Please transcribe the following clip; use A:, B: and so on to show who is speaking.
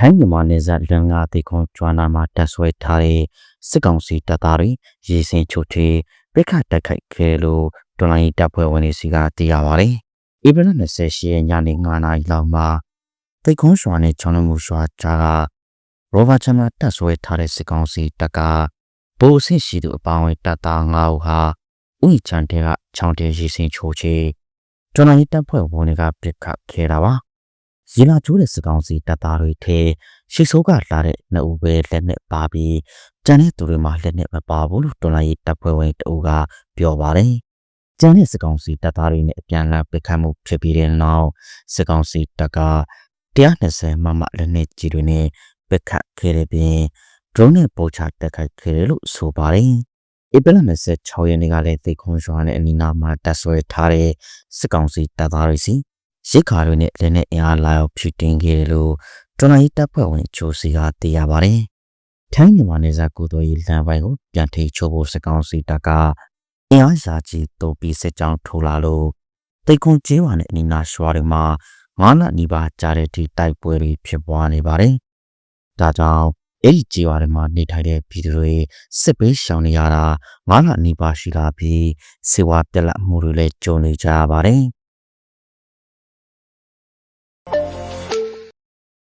A: ထိုင်းမြန်မာနယ်စပ်လန်ငါတေခွန်ကျွမ်းနာမှာတက်ဆွဲထားတဲ့စစ်ကောင်စီတပ်သားတွေရေစင်ချိုထေပြခတ်တက်ခိုက်ခဲ့လို့တွန်လိုင်းတပ်ဖွဲ့ဝင်တွေစီကသိရပါတယ်။ဧပြီလ28ရက်ညနေ9:00နာရီလောက်မှာတေခွန်ရွာနဲ့ချောင်းလမှုရွာကြားကရောဘာချမတက်ဆွဲထားတဲ့စစ်ကောင်စီတပ်ကဗိုလ်အဆင့်ရှိသူအပေါင်းအတပ်သား9ဦးဟာဥယျာဉ်ချန်တဲ့ကချောင်းတဲရေစင်ချိုချေတွန်လိုင်းတပ်ဖွဲ့ဝင်တွေကပြစ်ခတ်ခဲ့တာပါ။ ရေလာကျိုးတဲ့စကောင်စီတပ်သားတွေထဲရှေ့ဆိုးကလာတဲ့နှစ်ဦးပဲလက်နဲ့ပါပြီးကျန်တဲ့သူတွေမှာလက်နဲ့မပါဘူးလို့တော်လိုင်းရေးတပ်ဖွဲ့ဝင်တအူကပြောပါတယ်။ကျန်တဲ့စကောင်စီတပ်သားတွေနဲ့အပြန်အလှန်ပစ်ခတ်မှုဖြစ်ပြီးတဲ့နောက်စကောင်စီတပ်က120မမလက်နဲ့ကြီးတွေနဲ့ပစ်ခတ်ခဲ့တဲ့ပြင် drone နဲ့ပို့ချတက်ခတ်ခဲ့တယ်လို့ဆိုပါတယ်။ဧပြီလ26ရက်နေ့ကလည်းသိခွန်ရွာနဲ့အနီးနားမှာတပ်ဆွဲထားတဲ့စစ်ကောင်စီတပ်သားတွေစီ ရိတ်ခါတွေနဲ့လည်းနဲ့အင်အားလာရောက်ဖြစ်တင်ခဲ့တယ်လို့တော်လိုင်းတပ်ဖွဲ့ဝင်ချိုစီကသိရပါတယ်။ထိုင်းမြန်မာနယ်စပ်ကိုတော်ရေးလမ်းပိုင်းကိုပြန်ထိချိုးဖို့စကောင်စီတပ်ကအင်အားစာကြီးတုံးပြီးစစ်ကြောင်းထိုးလာလို့တိတ်ခွန်ကျေးဝါနဲ့အနီးနားရွာတွေမှာငါးလနီးပါးကြားတဲ့ဒီတိုက်ပွဲတွေဖြစ်ပွားနေပါတယ်။ဒါကြောင့်အဲ့ဒီကျေးဝါတွေမှာနေထိုင်တဲ့ပြည်သူတွေစစ်ပေးရှောင်နေရတာငါးလနီးပါးရှိလာပြီးစေဝါပြက်လက်မှုတွေလည်းကြုံနေကြရပါတယ်။